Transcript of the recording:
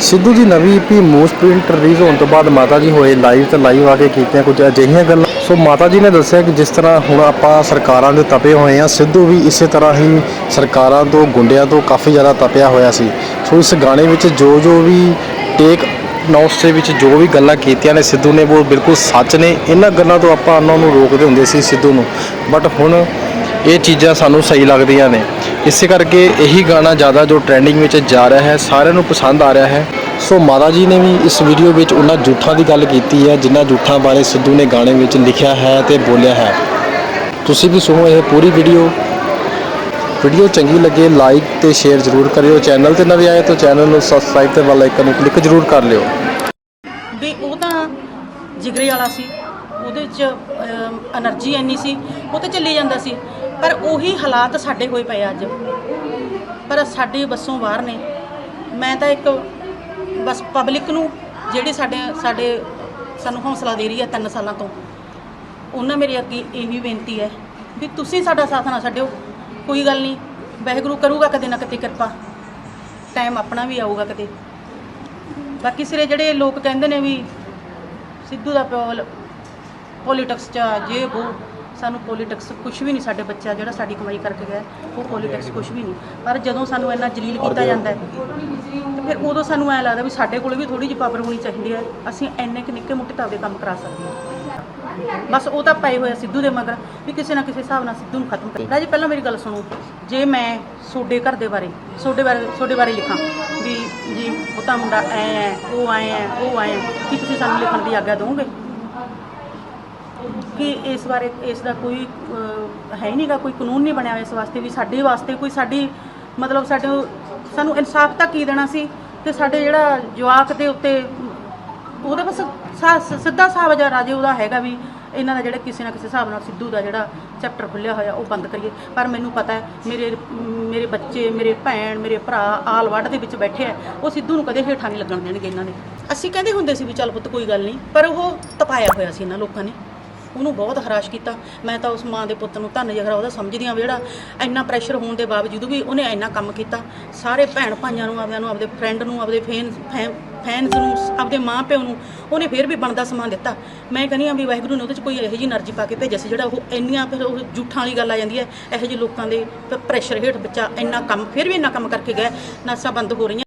ਸਿੱਧੂ ਜੀ, ਨਵੀਂ EP Moose print release ਹੋਣ ਤੋਂ ਬਾਅਦ ਮਾਤਾ ਜੀ ਹੋਏ ਲਾਈਵ ਤੇ ਲਾਈਵ ਆ ਕੇ ਕੀਤੀਆਂ ਕੁਝ ਅਜਿਹੀਆਂ ਗੱਲਾਂ। ਸੋ ਮਾਤਾ ਜੀ ਨੇ ਦੱਸਿਆ ਕਿ ਜਿਸ ਤਰ੍ਹਾਂ ਹੁਣ ਆਪਾਂ ਸਰਕਾਰਾਂ ਦੇ ਤਪੇ ਹੋਏ ਆ ਸਿੱਧੂ ਵੀ ਇਸੇ ਤਰ੍ਹਾਂ ਹੀ ਸਰਕਾਰਾਂ ਤੋਂ, ਗੁੰਡਿਆਂ ਤੋਂ ਕਾਫੀ ਜ਼ਿਆਦਾ ਤਪਿਆ ਹੋਇਆ ਸੀ। ਸੋ ਇਸ ਗਾਣੇ ਵਿੱਚ ਜੋ ਜੋ ਵੀ ਟੇਕ ਨੌਸ ਦੇ ਵਿੱਚ ਜੋ ਵੀ ਗੱਲਾਂ ਕੀਤੀਆਂ ਨੇ, ਸਿੱਧੂ ਨੇ ਉਹ ਬਿਲਕੁਲ ਸੱਚ ਨੇ। ਇਹਨਾਂ ਗੱਲਾਂ ਤੋਂ ਆਪਾਂ ਉਹਨਾਂ ਨੂੰ ਰੋਕਦੇ ਹੁੰਦੇ ਸੀ ਸਿੱਧੂ ਨੂੰ। ਬਟ ਹੁਣ ਇਹ ਚੀਜ਼ਾਂ ਸਾਨੂੰ ਸਹੀ ਲੱਗਦੀਆਂ ਨੇ। ਇਸੇ ਕਰਕੇ ਇਹੀ ਗਾਣਾ ਜ਼ਿਆਦਾ ਜੋ ਟ੍ਰੈਂਡਿੰਗ ਵਿੱਚ ਜਾ ਰਿਹਾ ਹੈ, ਸਾਰਿਆਂ ਨੂੰ ਪਸੰਦ ਆ ਰਿਹਾ ਹੈ। ਸੋ ਮਾਤਾ ਜੀ ਨੇ ਵੀ ਇਸ ਵੀਡੀਓ ਵਿੱਚ ਉਹਨਾਂ ਜੂਠਾਂ ਦੀ ਗੱਲ ਕੀਤੀ ਹੈ, ਜਿਨ੍ਹਾਂ ਜੂਠਾਂ ਬਾਰੇ ਸਿੱਧੂ ਨੇ ਗਾਣੇ ਵਿੱਚ ਲਿਖਿਆ ਹੈ ਤੇ ਬੋਲਿਆ ਹੈ। ਤੁਸੀਂ ਵੀ ਸੁਣੋ ਇਹ ਪੂਰੀ ਵੀਡੀਓ ਵੀਡੀਓ ਚੰਗੀ ਲੱਗੇ ਲਾਈਕ ਤੇ ਸ਼ੇਅਰ ਜ਼ਰੂਰ ਕਰਿਓ। ਚੈਨਲ ਤੇ ਨਵੇਂ ਆਏ ਤਾਂ ਚੈਨਲ ਨੂੰ ਸਬਸਕ੍ਰਾਈਬ ਤੇ ਬੈਲ ਆਈਕਨ ਨੂੰ ਕਲਿੱਕ ਜ਼ਰੂਰ ਕਰ ਲਿਓ। ਵੀ ਉਹ ਤਾਂ ਜਿਗਰੇ ਵਾਲਾ ਸੀ। ਉਹਦੇ ਵਿੱਚ એનર્ਜੀ ਐਨੀ ਸੀ। ਉਹ ਤੇ ਚੱਲੀ ਜਾਂਦਾ ਸੀ। ਪਰ ਉਹੀ ਹਾਲਾਤ ਸਾਡੇ ਹੋਏ ਪਏ ਅੱਜ। ਪਰ ਸਾਡੇ ਬੱਸੋਂ ਬਾਹਰ ਨੇ। ਮੈਂ ਤਾਂ ਇੱਕ ਬਸ ਪਬਲਿਕ ਨੂੰ ਜਿਹੜੇ ਸਾਡੇ ਸਾਡੇ ਸਾਨੂੰ ਹੌਸਲਾ ਦੇ ਰਹੀ ਹੈ ਤਿੰਨ ਸਾਲਾਂ ਤੋਂ ਉਹਨਾਂ ਮੇਰੇ ਅੱਗੇ ਇਹੀ ਬੇਨਤੀ ਹੈ ਵੀ ਤੁਸੀਂ ਸਾਡਾ ਸਾਥ ਨਾ ਛੱਡਿਓ। ਕੋਈ ਗੱਲ ਨਹੀਂ ਵਾਹਿਗੁਰੂ ਕਰੂਗਾ ਕਦੇ ਨਾ ਕਦੇ ਕਿਰਪਾ। ਟਾਈਮ ਆਪਣਾ ਵੀ ਆਊਗਾ ਕਦੇ। ਬਾਕੀ ਸਿਰੇ ਜਿਹੜੇ ਲੋਕ ਕਹਿੰਦੇ ਨੇ ਵੀ ਸਿੱਧੂ ਦਾ ਪਿਓ ਪੋਲਿਟਿਕਸ ਚ ਆ, ਜੇ ਉਹ ਸਾਨੂੰ ਪੋਲਿਟਿਕਸ ਕੁਝ ਵੀ ਨਹੀਂ ਸਾਡੇ ਬੱਚਾ ਜਿਹੜਾ ਸਾਡੀ ਕਮਾਈ ਕਰਕੇ ਗਿਆ ਉਹ ਪੋਲਿਟਿਕਸ ਕੁਝ ਵੀ ਨਹੀਂ। ਪਰ ਜਦੋਂ ਸਾਨੂੰ ਇੰਨਾ ਜਲੀਲ ਕੀਤਾ ਜਾਂਦਾ ਹੈ ਤੇ ਫਿਰ ਉਦੋਂ ਸਾਨੂੰ ਐ ਲੱਗਦਾ ਵੀ ਸਾਡੇ ਕੋਲ ਵੀ ਥੋੜੀ ਜਿਹੀ ਪਾਵਰ ਹੋਣੀ ਚਾਹੀਦੀ ਹੈ ਅਸੀਂ ਇੰਨੇ ਕਿ ਨਿੱਕੇ ਮੁੱਟੇ ਤਾਂ ਆਪਦੇ ਕੰਮ ਕਰਾ ਸਕਦੇ ਹਾਂ। ਬਸ ਉਹ ਤਾਂ ਪਏ ਹੋਏ ਆ ਸਿੱਧੂ ਦੇ ਮਗਰ ਵੀ ਕਿਸੇ ਨਾ ਕਿਸੇ ਹਿਸਾਬ ਨਾਲ ਸਿੱਧੂ ਨੂੰ ਖਤਮ ਕਰ ਰਾਜੀ ਪਹਿਲਾਂ ਮੇਰੀ ਗੱਲ ਸੁਣੋ ਜੇ ਮੈਂ ਤੁਹਾਡੇ ਘਰ ਦੇ ਬਾਰੇ ਤੁਹਾਡੇ ਬਾਰੇ ਤੁਹਾਡੇ ਬਾਰੇ ਲਿਖਾਂ ਵੀ ਜੀ ਉਹ ਤਾਂ ਮੁੰਡਾ ਐ ਐ ਉਹ ਐ ਐ ਉਹ ਐ ਐ, ਕੀ ਤੁਸੀਂ ਸਾਨੂੰ ਲਿਖਣ ਦੀ ਆਗਿਆ ਦਿਓਗੇ ਕਿ ਇਸ ਬਾਰੇ ਇਸ ਦਾ ਕੋਈ ਅਹ, ਹੈ ਹੀ ਨਹੀਂਗਾ ਕੋਈ ਕਾਨੂੰਨ ਨਹੀਂ ਬਣਿਆ ਹੋਇਆ ਇਸ ਵਾਸਤੇ ਵੀ ਸਾਡੇ ਵਾਸਤੇ ਕੋਈ ਸਾਡੀ ਮਤਲਬ ਸਾਡੇ ਸਾਨੂੰ ਇਨਸਾਫ ਤਾਂ ਕੀ ਦੇਣਾ ਸੀ? ਤੇ ਸਾਡੇ ਜਿਹੜਾ ਜਵਾਕ ਦੇ ਉੱਤੇ ਉਹਦੇ ਬਸ ਸਾ- ਸਿੱਧਾ ਹਿਸਾਬ ਜਾਂ ਰਾਜੇ ਉਹਦਾ ਹੈਗਾ ਵੀ ਇਹਨਾਂ ਦਾ ਜਿਹੜਾ ਕਿਸੇ ਨਾ ਕਿਸੇ ਹਿਸਾਬ ਨਾਲ ਸਿੱਧੂ ਦਾ ਜਿਹੜਾ ਚੈਪਟਰ ਖੁੱਲਿਆ ਹੋਇਆ ਉਹ ਬੰਦ ਕਰੀਏ। ਪਰ ਮੈਨੂੰ ਪਤਾ ਹੈ ਮੇਰੇ ਮੇਰੇ ਬੱਚੇ ਮੇਰੇ ਭੈਣ ਮੇਰੇ ਭਰਾ ਆਲ ਵੱਡ ਦੇ ਵਿੱਚ ਬੈਠੇ ਆ ਉਹ ਸਿੱਧੂ ਨੂੰ ਕਦੇ ਹੇਠਾਂ ਨਹੀਂ ਲੱਗਣ ਦੇਣਗੇ ਇਹਨਾਂ ਨੇ ਅਸੀਂ ਕਹਿੰਦੇ ਹੁੰਦੇ ਸੀ ਵੀ ਚੱਲ ਪੁੱਤ ਕੋਈ ਗੱਲ ਨਹੀਂ ਪਰ ਉਹ ਤਪਾਇਆ ਹੋਇਆ ਸੀ ਇਹਨਾਂ ਲੋਕਾਂ ਨੇ। ਉਹਨੂੰ ਬਹੁਤ ਹਰਾਸ਼ ਕੀਤਾ। ਮੈਂ ਤਾਂ ਉਸ ਮਾਂ ਦੇ ਪੁੱਤ ਨੂੰ ਧੰਨ ਜਗਰਾ ਉਹਦਾ ਸਮਝਦੀ ਆ ਜਿਹੜਾ ਇੰਨਾ ਪ੍ਰੈਸ਼ਰ ਹੋਣ ਦੇ ਬਾਵਜੂਦ ਵੀ ਉਹਨੇ ਇੰਨਾ ਕੰਮ ਕੀਤਾ। ਸਾਰੇ ਭੈਣ ਭਾਈਆਂ ਨੂੰ, ਆਪਦਿਆਂ ਨੂੰ, ਆਪਦੇ ਫਰੈਂਡ ਨੂੰ, ਆਪਦੇ ਫੈਨ ਫੈਨਸ ਨੂੰ, ਆਪਦੇ ਮਾਂ ਪਿਓ ਨੂੰ ਉਹਨੇ ਫੇਰ ਵੀ ਬਣਦਾ ਸਮਾਨ ਦਿੱਤਾ। ਮੈਂ ਕਹਿੰਦੀ ਆ ਵੀ ਵਾਹਿਗੁਰੂ ਨੇ ਉਹਦੇ ਚ ਕੋਈ ਇਹੋ ਜੀ એનર્ਜੀ ਪਾ ਕੇ ਭੇਜਿਆ ਸੀ ਜਿਹੜਾ ਉਹ ਇੰਨੀਆਂ ਫਿਰ ਉਹ ਜੂਠਾਂ ਵਾਲੀ ਗੱਲ ਆ ਜਾਂਦੀ ਹੈ। ਇਹੋ ਜਿਹੇ ਲੋਕਾਂ ਦੇ ਪ੍ਰੈਸ਼ਰ ਹੇਠ ਬੱਚਾ ਇੰਨਾ ਕੰਮ, ਫਿਰ ਵੀ ਇੰਨਾ ਕੰਮ ਕਰਕੇ ਗਿਆ। ਨਸਾਂ ਬੰਦ ਹੋ ਰਹੀਆਂ।